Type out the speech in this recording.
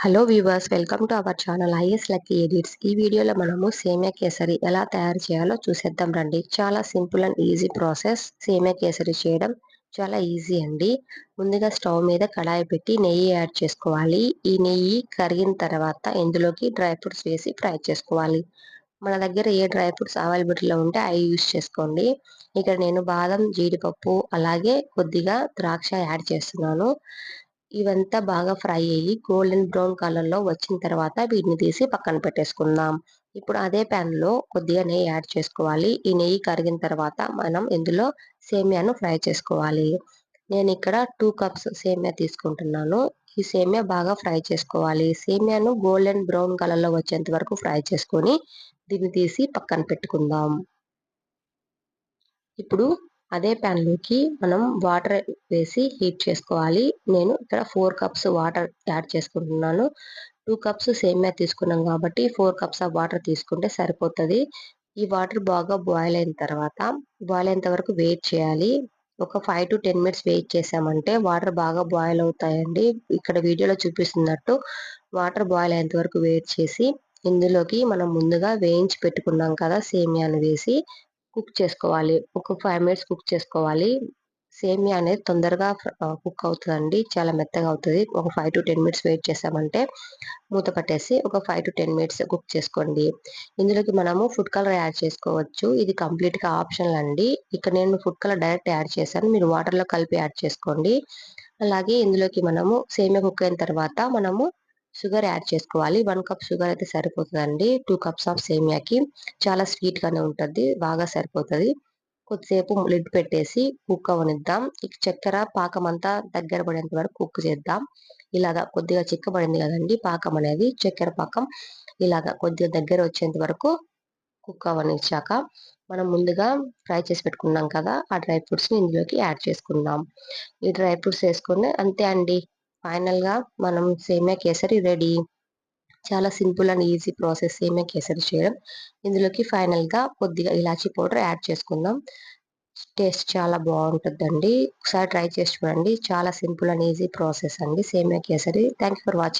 Hello viewers welcome to our channel IS lucky edits ఈ వీడియోలో మనము సేమియా కేసరి ఎలా తయారు చేయాలో చూసేద్దాం రండి. చాలా simple and easy process. Semiya kesari చేయడం చాలా ఈజీ అండి. ముందుగా స్టవ్ మీద కడాయి పెట్టి నెయ్యి యాడ్ చేసుకోవాలి. ఈ నెయ్యి కరిగిన తర్వాత ఇందులోకి డ్రై ఫ్రూట్స్ వేసి ఫ్రై చేసుకోవాలి. మన దగ్గర ఏ డ్రై ఫ్రూట్స్ అవైలబిలిటీలో ఉంటే అవి యూస్ చేసుకోండి. ఇక్కడ నేను బాదం జీడిపప్పు అలాగే కొద్దిగా ద్రాక్ష యాడ్ చేస్తున్నాను. ఇవంతా బాగా ఫ్రై అయ్యి గోల్డెన్ బ్రౌన్ కలర్లో వచ్చిన తర్వాత వీటిని తీసి పక్కన పెట్టేసుకుందాం. ఇప్పుడు అదే ప్యాన్లో కొద్దిగా నెయ్యి యాడ్ చేసుకోవాలి. ఈ నెయ్యి కరిగిన తర్వాత మనం ఇందులో సేమియాను ఫ్రై చేసుకోవాలి. నేను ఇక్కడ టూ కప్స్ సేమియా తీసుకుంటున్నాను. ఈ సేమియా బాగా ఫ్రై చేసుకోవాలి. సేమియాను గోల్డెన్ బ్రౌన్ కలర్లో వచ్చేంత వరకు ఫ్రై చేసుకొని దీన్ని తీసి పక్కన పెట్టుకుందాం. ఇప్పుడు అదే ప్యాన్లోకి మనం వాటర్ వేసి హీట్ చేసుకోవాలి. నేను ఇక్కడ ఫోర్ కప్స్ వాటర్ యాడ్ చేసుకుంటున్నాను. టూ కప్స్ సేమియా తీసుకున్నాం కాబట్టి ఫోర్ కప్స్ ఆఫ్ వాటర్ తీసుకుంటే సరిపోతుంది. ఈ వాటర్ బాగా బాయిల్ అయిన తర్వాత బాయిల్ అయినంత వరకు వెయిట్ చేయాలి. ఒక five to ten minutes wait చేసామంటే వాటర్ బాగా బాయిల్ అవుతాయండి. ఇక్కడ వీడియోలో చూపిస్తున్నట్టు వాటర్ బాయిల్ అయ్యేంత వరకు వెయిట్ చేసి ఇందులోకి మనం ముందుగా వేయించి పెట్టుకున్నాం కదా సేమియాను వేసి. కుక్ చేసుకోవాలి. ఒక ఫైవ్ మినిట్స్ కుక్ చేసుకోవాలి. సేమియా అనేది తొందరగా కుక్ అవుతుందండి. చాలా మెత్తగా అవుతుంది. ఒక five to ten minutes wait చేసామంటే మూత పట్టేసి ఒక five to ten minutes cook చేసుకోండి. ఇందులోకి మనము ఫుడ్ కలర్ యాడ్ చేసుకోవచ్చు. ఇది కంప్లీట్గా ఆప్షనల్ అండి. ఇక్కడ నేను ఫుడ్ కలర్ డైరెక్ట్ యాడ్ చేశాను. మీరు వాటర్లో కలిపి యాడ్ చేసుకోండి. అలాగే ఇందులోకి మనము సేమియా కుక్ అయిన తర్వాత మనము షుగర్ యాడ్ చేసుకోవాలి. వన్ కప్ షుగర్ అయితే సరిపోతుందండి. టూ కప్స్ ఆఫ్ సేమియాకి. చాలా స్వీట్గానే ఉంటుంది. బాగా సరిపోతుంది. కొద్దిసేపు లిడ్ పెట్టేసి కుక్ అవనిద్దాం. ఇక చక్కెర పాకం అంతా దగ్గర పడేంత వరకు కుక్ చేద్దాం. ఇలాగా కొద్దిగా చిక్కబడింది కదండి పాకం అనేది. చక్కెర పాకం ఇలాగా కొద్దిగా దగ్గర వచ్చేంత వరకు కుక్ అవనిచ్చాక మనం ముందుగా ఫ్రై చేసి పెట్టుకున్నాం కదా ఆ డ్రై ఫ్రూట్స్ని ఇందులోకి యాడ్ చేసుకుందాం. ఈ డ్రై ఫ్రూట్స్ వేసుకుని అంతే అండి. ఫైనల్గా మనం సేమియా కేసరి రెడీ. చాలా simple and easy process semiya kesari చేయడం. ఇందులోకి ఫైనల్గా కొద్దిగా ఇలాచీ పౌడర్ యాడ్ చేసుకుందాం. టేస్ట్ చాలా బాగుంటుందండి. ఒకసారి ట్రై చేసి చూడండి. చాలా సింపుల్ అండ్ ఈజీ ప్రాసెస్ అండి సేమియా కేసరి. Thank for watching.